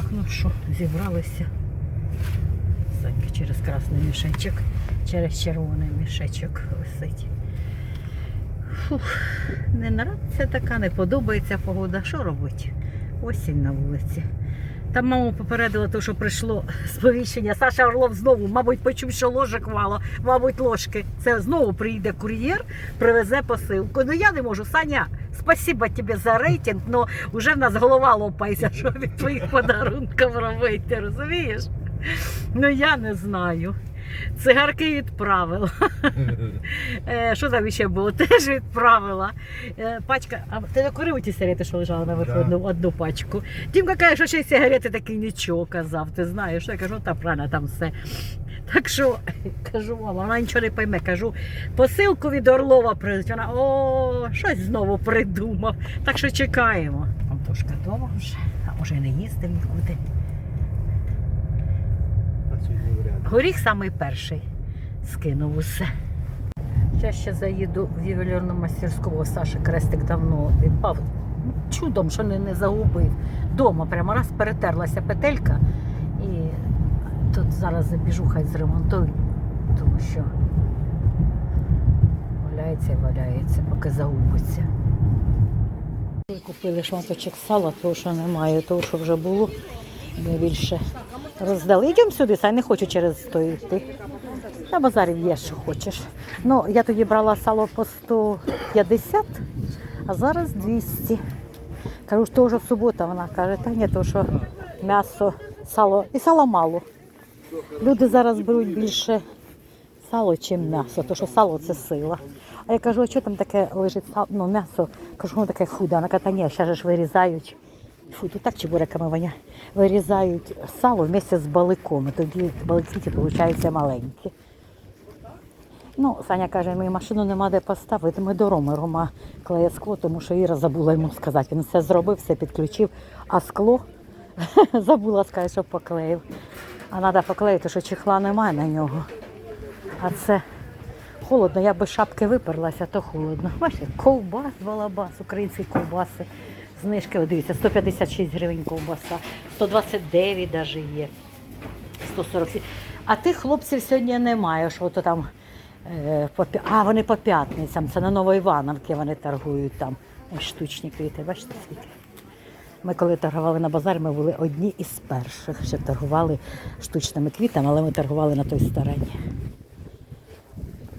Так, ну що, зібралися. Санька через красний мішечок, через червоний мішечок висить. Фух, не нравиться така, не подобається погода. Що робити? Осінь на вулиці. Там маму попередила, то, що прийшло сповіщення. Саша Орлов знову, мабуть, почув, що ложок мало, мабуть, ложки. Це знову приїде кур'єр, привезе посилку. Ну я не можу. Саня, спасибо тобі за рейтинг, але вже в нас голова лопається, що від твоїх подарунків робити, розумієш? Ну я не знаю. Цигарки відправила. Е, Що там ще було? Теж відправила. Е, Пачка, а ти не курив ті сигарети, що лежали на Да. одну, пачку. Дімка каже, що ще й сигарети такі нічого казав. Ти знаєш, я кажу, та правильно там все. Так що кажу, мама, вона нічого не пойме. Кажу, посилку від Орлова прийдуть. Вона о, щось знову придумав. Так що чекаємо. Антошка вдома вже, а може і не їздив нікуди. Горіх самий перший скинув усе. Я ще заїду в ювелірну мастерську, бо Саша Крестик давно відпав. Чудом, що не, не загубив. Дома прямо раз перетерлася петелька. Тут зараз забіжу, хай зремонтують, тому що валяється і валяється, поки загубиться. Купили шматочок сала, того, що немає, того, що вже було. Ми більше роздали. Йдемо сюди, сай не хочу через той йти. На базарі є, що хочеш. Ну, я тоді брала сало по 150, а зараз 200. Кажу, що вже субота. Вона каже, та ні, то що м'ясо, сало і сала мало. Люди зараз беруть більше сало, чим м'ясо, тому що сало це сила. А я кажу, а що там таке лежить сало, ну, м'ясо? Кажу, воно таке худе. Вона каже, ні, ще ж вирізають. Фу, тут так чебуреками воня. Вирізають сало вместе з баликом. І тоді балики виходять маленькі. Ну, Саня каже, мені машину нема де поставити. Ми до Роми. Рома клеє скло, тому що Іра забула йому сказати. Він все зробив, все підключив, а скло забула сказати, що поклеїв. А треба поклеїти, що чехла немає на нього. А це холодно, я без шапки виперлася, то холодно. Бачите, ковбас, балабас, українські ковбаси. Знижки, дивіться, 156 гривень ковбаса, 129 навіть є. 147. А тих хлопців сьогодні немає, що то там. е, по А, вони по п'ятницям. Це на Новоівановці вони торгують там. Ось штучні квіти, бачите скільки? Ми коли торгували на базарі, ми були одні із перших, що торгували штучними квітами, але ми торгували на той стороні.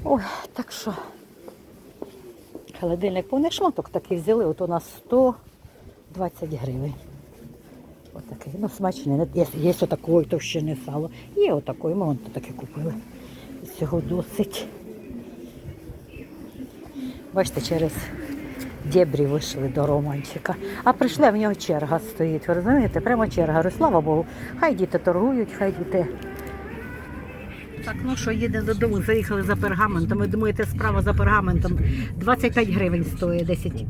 Ой, так що холодильник повний шматок такий взяли, от у нас 120 гривень. Отакий, ну смачний. Є, є отакої товщини сало. Є отакої, ми вон таке купили. І Цього досить. Бачите, через дєбрі вийшли до Романчика. А прийшли, а в нього черга стоїть. Ви розумієте? Прямо черга. Говорю, слава Богу, хай діти торгують, хай діти. Так, ну що, їдемо додому, заїхали за пергаментом. Ви думаєте, справа за пергаментом 25 гривень стоїть, 10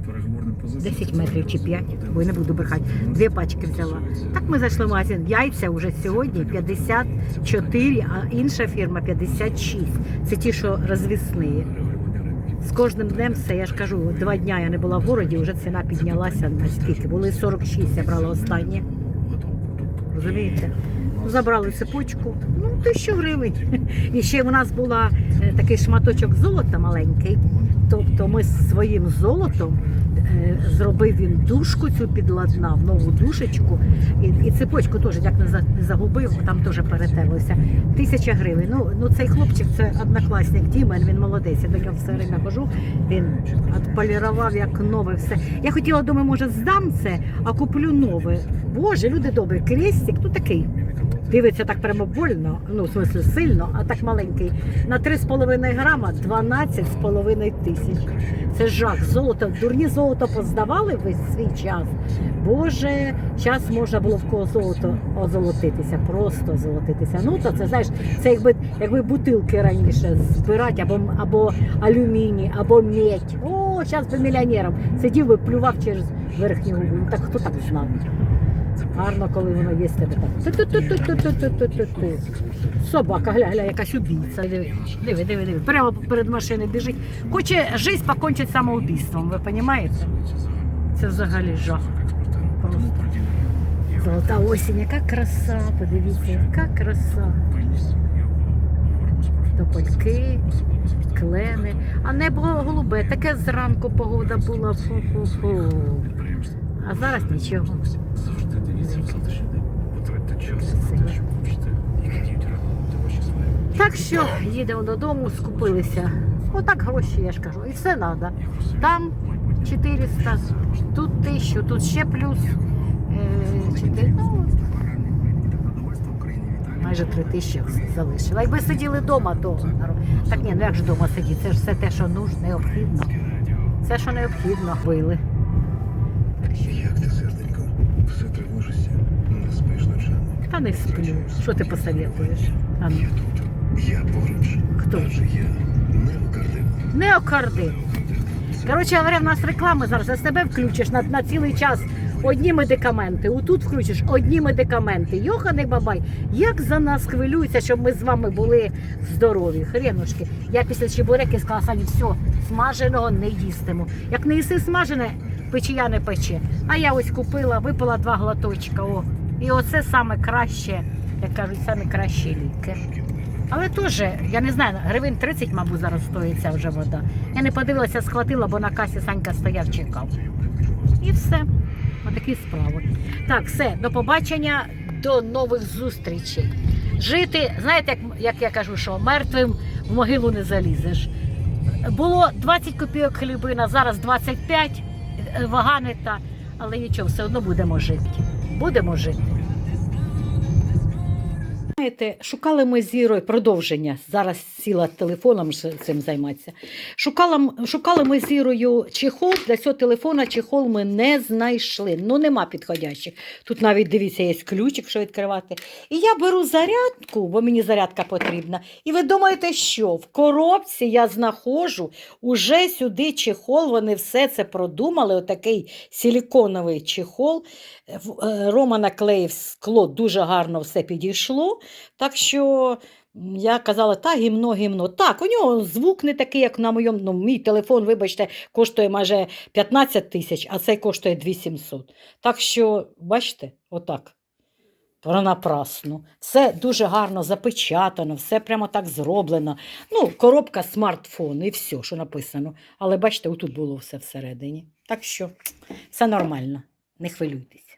10 метрів чи 5, бо я не буду брехати. Дві пачки взяла. Так ми зайшли в магазин. Яйця вже сьогодні 54, а інша фірма 56. Це ті, що розвісні. З кожним днем все, я ж кажу, два дня я не була в городі, вже ціна піднялася на скільки. Були 46, я брала останнє. Розумієте? Ну, Забрали цепочку, ну, тисячу гривень. І ще у нас була е, такий шматочок золота маленький. Тобто ми своїм золотом е, зробив він дужку цю підладнав, нову душечку. І, і цепочку теж як не загубив, там теж перетерлося. Тисяча гривень. Ну, ну цей хлопчик, це однокласник Дімен, він молодець. Я до нього все время хожу. Він відполірував як нове все. Я хотіла, думаю, може здам це, а куплю нове. Боже, люди добрі, крестик, ну такий. Дивиться так прямо больно, ну в смислі сильно, а так маленький. На 3,5 грама 12,5 тисяч. Це жах. Золото, дурні золото поздавали весь свій час. Боже, час можна було в кого золото озолотитися, просто озолотитися. Ну то це знаєш, це якби якби бутилки раніше збирати, або або алюміній, або медь. О, зараз би мільйонером сидів би, плював через верхню губу. Ну, Так хто так знав? Гарно, коли воно є з тебе так. Собака, гля, гля, якась убійця. Диви, диви, диви, диви. Прямо перед машиною біжить. Хоче життя покончити самоубійством, ви розумієте? Це взагалі жах. Просто. Золота осінь, яка краса, подивіться, яка краса. Топольки, клени, а небо голубе, таке зранку погода була. Фу-фу-фу. А зараз нічого. Завжди дивіться в завтрашній день. Потратьте час на те, що хочете, і кидіть ремонти ваші свої. Так що їдемо додому, скупилися. Отак гроші, я ж кажу. І все треба. Там 400, тут 1000, тут ще плюс. Е, 4, ну, майже 3 тисячі залишила. Якби сиділи вдома, то так ні, ну як ж вдома сидіти? Це ж все те, що нужно, необхідно. Все, що необхідно, пили. Як ти, тривожишся? Не спиш ночами? Та не сплю. Що ти посоветуєш? Я тут. Я поруч. Хто? Адже я неокардив. Неокарди. Коротше говоря, в нас реклами зараз. За себе включиш на, на цілий час одні медикаменти. Отут включиш одні медикаменти. Йоханий бабай, як за нас хвилюються, щоб ми з вами були здорові. Хренушки. Я після чебуреки сказала, Сані, все, смаженого не їстиму. Як не їси смажене, печія не пече. А я ось купила, випила два глоточка. О. І оце саме краще, як кажуть, саме кращі ліки. Але теж, я не знаю, гривень 30, мабуть, зараз стоїть ця вже вода. Я не подивилася, схватила, бо на касі Санька стояв, чекав. І все. Отакі справи. Так, все, до побачення, до нових зустрічей. Жити, знаєте, як, як я кажу, що мертвим в могилу не залізеш. Було 20 копійок хлібина, зараз 25, е, вага не та, але нічого, все одно будемо жити. Будемо жити. Знаєте, шукали ми з Ірою продовження. Зараз сіла телефоном цим займатися. Шукала, шукали ми з Ірою чехол. Для цього телефона чехол ми не знайшли. Ну, нема підходящих. Тут навіть дивіться, є ключик, що відкривати. І я беру зарядку, бо мені зарядка потрібна. І ви думаєте, що в коробці я знаходжу уже сюди чехол. Вони все це продумали. Отакий силіконовий чехол. Е, е, Рома наклеїв скло, дуже гарно все підійшло. Так що я казала, та гімно, гімно. Так, у нього звук не такий, як на моєму. Ну, мій телефон, вибачте, коштує майже 15 тисяч, а цей коштує 2700. Так що, бачите, отак. Пронапрасну. Все дуже гарно запечатано, все прямо так зроблено. Ну, коробка смартфон і все, що написано. Але бачите, отут було все всередині. Так що все нормально, не хвилюйтесь.